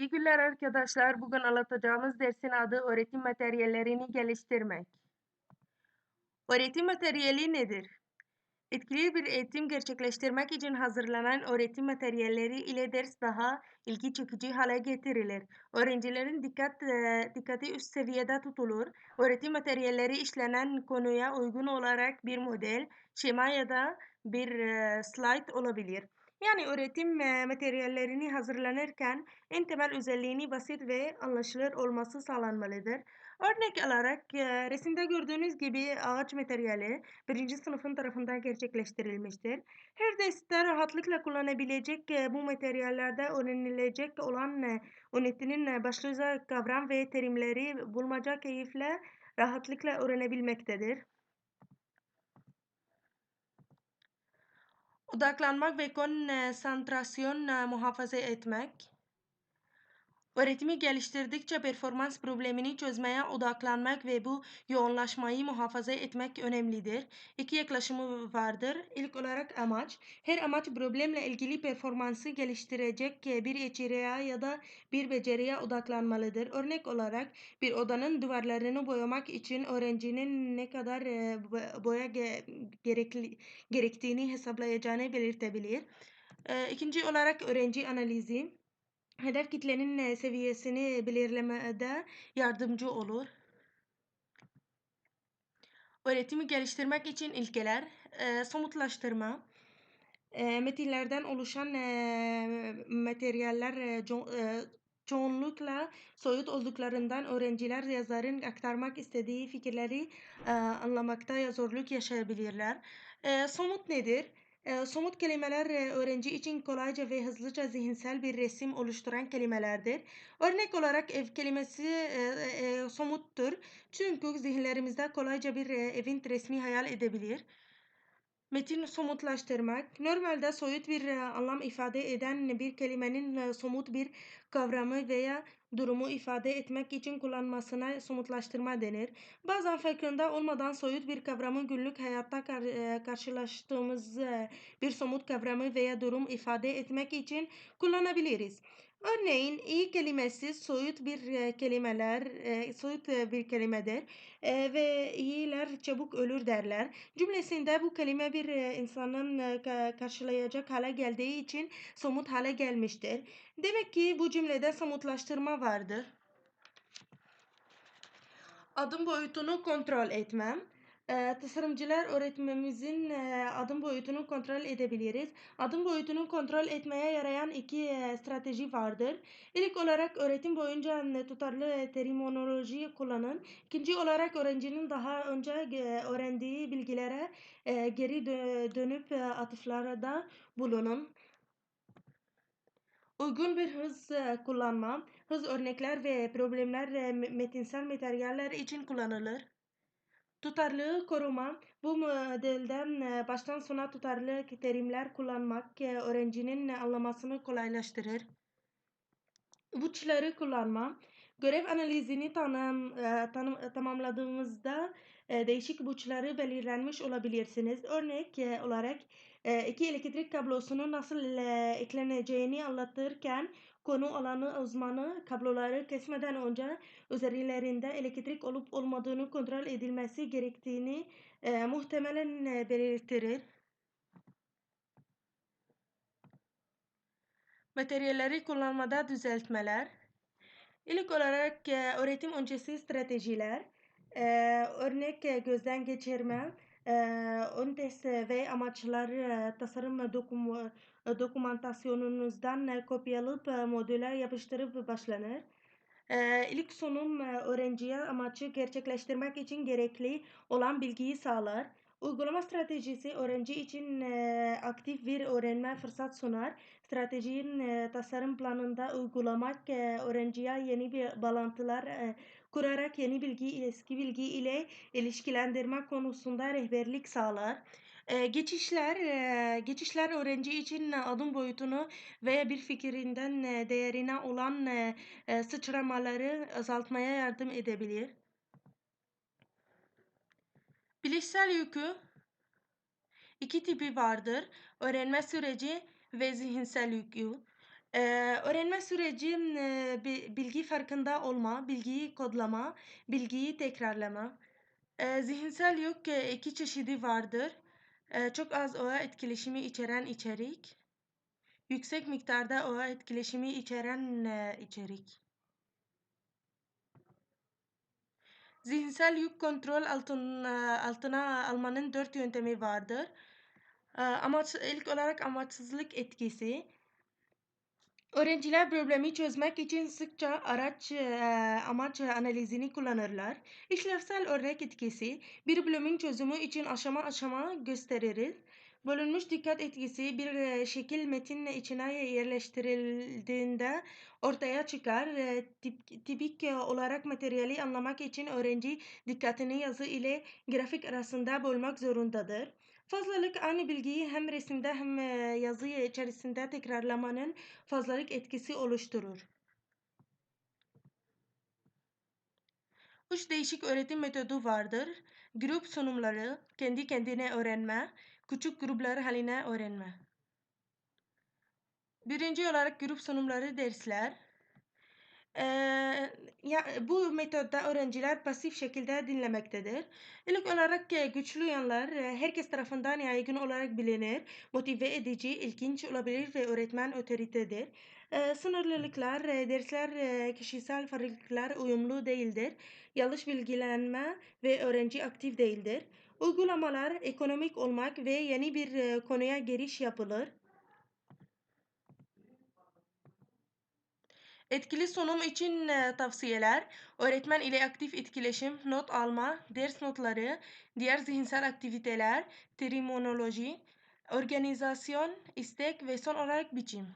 İyi günler arkadaşlar. Bugün anlatacağımız dersin adı öğretim materyallerini geliştirmek. Öğretim materyali nedir? Etkili bir eğitim gerçekleştirmek için hazırlanan öğretim materyalleri ile ders daha ilgi çekici hale getirilir. Öğrencilerin dikkat e, dikkati üst seviyede tutulur. Öğretim materyalleri işlenen konuya uygun olarak bir model, şema ya da bir e, slide olabilir. Yani öğretim materyallerini hazırlanırken en temel özelliğini basit ve anlaşılır olması sağlanmalıdır. Örnek olarak e, resimde gördüğünüz gibi ağaç materyali birinci sınıfın tarafından gerçekleştirilmiştir. Her derste rahatlıkla kullanabilecek bu materyallerde öğrenilecek olan öğretinin başlıca kavram ve terimleri bulmaca keyifle rahatlıkla öğrenebilmektedir. Odaklanmak ve konsantrasyon e, muhafaza etmek. Öğretimi geliştirdikçe performans problemini çözmeye odaklanmak ve bu yoğunlaşmayı muhafaza etmek önemlidir. İki yaklaşımı vardır. İlk olarak amaç. Her amaç problemle ilgili performansı geliştirecek bir içeriğe ya da bir beceriye odaklanmalıdır. Örnek olarak bir odanın duvarlarını boyamak için öğrencinin ne kadar e, boya gerekli, gerektiğini hesaplayacağını belirtebilir. E, ikinci olarak öğrenci analizi hedef kitlenin seviyesini belirlemede yardımcı olur. Öğretimi geliştirmek için ilkeler, e, somutlaştırma, e, metinlerden oluşan e, materyaller e, co e, çoğunlukla soyut olduklarından öğrenciler yazarın aktarmak istediği fikirleri e, anlamakta zorluk yaşayabilirler. E, somut nedir? E, somut kelimeler e, öğrenci için kolayca ve hızlıca zihinsel bir resim oluşturan kelimelerdir. Örnek olarak ev kelimesi e, e, somuttur. Çünkü zihinlerimizde kolayca bir evin resmi hayal edebilir. Metin somutlaştırmak, normalde soyut bir anlam ifade eden bir kelimenin somut bir kavramı veya durumu ifade etmek için kullanmasına somutlaştırma denir. Bazen farkında olmadan soyut bir kavramı günlük hayatta kar e, karşılaştığımız bir somut kavramı veya durum ifade etmek için kullanabiliriz. Örneğin iyi kelimesi soyut bir e, kelimeler, e, soyut e, bir kelimedir ve iyiler çabuk ölür derler. Cümlesinde bu kelime bir insanın karşılayacak hale geldiği için somut hale gelmiştir. Demek ki bu cümlede somutlaştırma vardır. Adım boyutunu kontrol etmem. Ee, tasarımcılar öğretmemizin e, adım boyutunu kontrol edebiliriz. Adım boyutunu kontrol etmeye yarayan iki e, strateji vardır. İlk olarak öğretim boyunca e, tutarlı terminoloji kullanın. İkinci olarak öğrencinin daha önce e, öğrendiği bilgilere e, geri dö dönüp e, atıflarda bulunun. Uygun bir hız e, kullanma, hız örnekler ve problemler e, metinsel materyaller için kullanılır. Tutarlılığı koruma. Bu modelden e, baştan sona tutarlı terimler kullanmak e, öğrencinin anlamasını kolaylaştırır. Uçları kullanma. Görev analizini tanım, e, tanım, tamamladığımızda değişik uçları belirlenmiş olabilirsiniz. Örnek olarak iki elektrik kablosunu nasıl ekleneceğini anlatırken konu alanı uzmanı kabloları kesmeden önce üzerlerinde elektrik olup olmadığını kontrol edilmesi gerektiğini muhtemelen belirtir. Materyalleri kullanmada düzeltmeler. İlk olarak öğretim öncesi stratejiler. Örnek gözden geçirme, e, öntes ve amaçlar e, tasarım dokum dokümantasyonunuzdan e, kopyalayıp e, modüle yapıştırıp başlanır. İlk sunum öğrenciye amacı gerçekleştirmek için gerekli olan bilgiyi sağlar. Uygulama stratejisi öğrenci için aktif bir öğrenme fırsat sunar. Stratejinin tasarım planında uygulamak öğrenciye yeni bir bağlantılar kurarak yeni bilgi eski bilgi ile ilişkilendirme konusunda rehberlik sağlar. E, geçişler e, geçişler öğrenci için adım boyutunu veya bir fikrinden e, değerine olan e, sıçramaları azaltmaya yardım edebilir. Bilişsel yükü iki tipi vardır. Öğrenme süreci ve zihinsel yükü. Eee, öğrenme süreci, bilgi farkında olma, bilgiyi kodlama, bilgiyi tekrarlama. Eee, zihinsel yük, 2 çeşidi vardır. Eee, çok az öğe etkileşimi içeren içerik, yüksek miktarda öğe etkileşimi içeren, eee, içerik. Zihinsel yük kontrol altın altına almanın 4 yöntemi vardır. Amaç ilk olarak amaçsızlık etkisi. Öğrenciler problemi çözmek için sıkça araç, eee, amaç analizini kullanırlar. İşlevsel örnek etkisi, bir problemin çözümü için aşama aşama gösterir. Bölünmüş dikkat etkisi, bir eee, şekil metin içine yerleştirildiğinde ortaya çıkar. Eee, tip, tipik olarak materyali anlamak için öğrenci dikkatini yazı ile grafik arasında bölmek zorundadır. Fazlalık aynı bilgiyi hem resimde hem eee, yazı içerisinde tekrarlamanın fazlalık etkisi oluşturur. Üç değişik öğretim metodu vardır. Grup sunumları, kendi kendine öğrenme, küçük gruplar haline öğrenme. Birinci olarak grup sunumları dersler. Ya, bu metodda öğrenciler pasif şekilde dinlemektedir. İlk olarak güçlü yanlar herkes tarafından yaygın olarak bilinir, motive edici, ilginç olabilir ve öğretmen otoritedir. E, sınırlılıklar, dersler kişisel farklılıklar uyumlu değildir. Yanlış bilgilenme ve öğrenci aktif değildir. Uygulamalar ekonomik olmak ve yeni bir konuya giriş yapılır. Etkili sunum için e, tavsiyeler, öğretmen ile aktif etkileşim, not alma, ders notları, diğer zihinsel aktiviteler, terminoloji, organizasyon, istek ve son olarak biçim.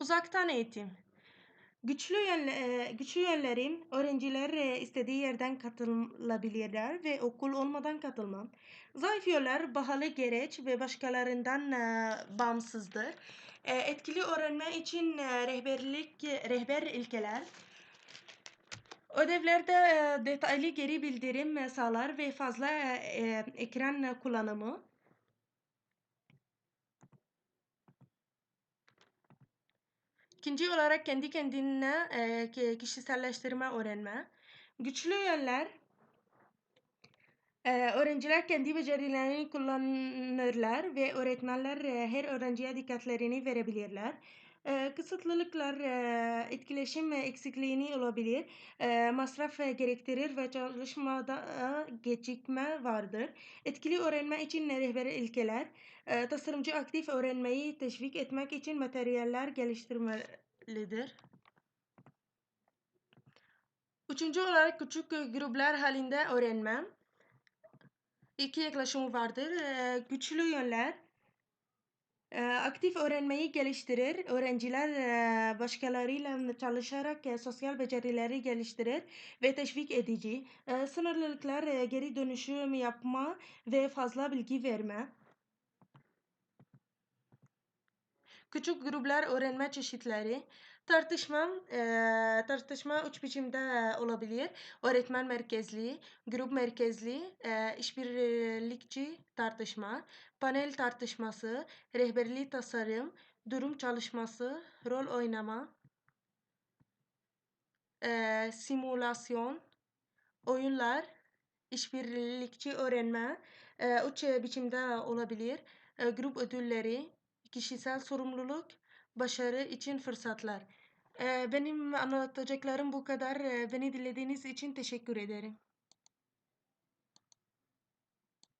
Uzaktan eğitim. Güçlü, yönle, güçlü yönlerim öğrenciler e, istediği yerden katılabilirler ve okul olmadan katılmam. Zayıf yönler pahalı gereç ve başkalarından e, bağımsızdır. E, etkili öğrenme için e, rehberlik, rehber ilkeler. Ödevlerde e, detaylı geri bildirim sağlar ve fazla e, ekran kullanımı. İkinci olarak kendi kendine kişiselleştirme öğrenme. Güçlü yönler e, öğrenciler kendi becerilerini kullanırlar ve öğretmenler her öğrenciye dikkatlerini verebilirler. E, kısıtlılıklar etkileşim eksikliğini olabilir, masraf gerektirir ve çalışmada gecikme vardır. Etkili öğrenme için rehber ilkeler, e, tasarımcı aktif öğrenmeyi teşvik etmek için materyaller geliştirmelidir. Üçüncü olarak küçük gruplar halinde öğrenme. İki yaklaşım vardır. E, güçlü yönler, e, aktif öğrenmeyi geliştirir. Öğrenciler e, başkalarıyla çalışarak e, sosyal becerileri geliştirir ve teşvik edici. E, sınırlılıklar, e, geri dönüşüm yapma ve fazla bilgi verme. Küçük gruplar öğrenme çeşitleri. Tartışma, e, tartışma üç biçimde olabilir. Öğretmen merkezli, grup merkezli, e, işbirlikçi tartışma, panel tartışması, rehberli tasarım, durum çalışması, rol oynama, e, simülasyon, oyunlar, işbirlikçi öğrenme, e, üç biçimde olabilir. E, grup ödülleri, kişisel sorumluluk, başarı için fırsatlar. Benim anlatacaklarım bu kadar. Beni dinlediğiniz için teşekkür ederim.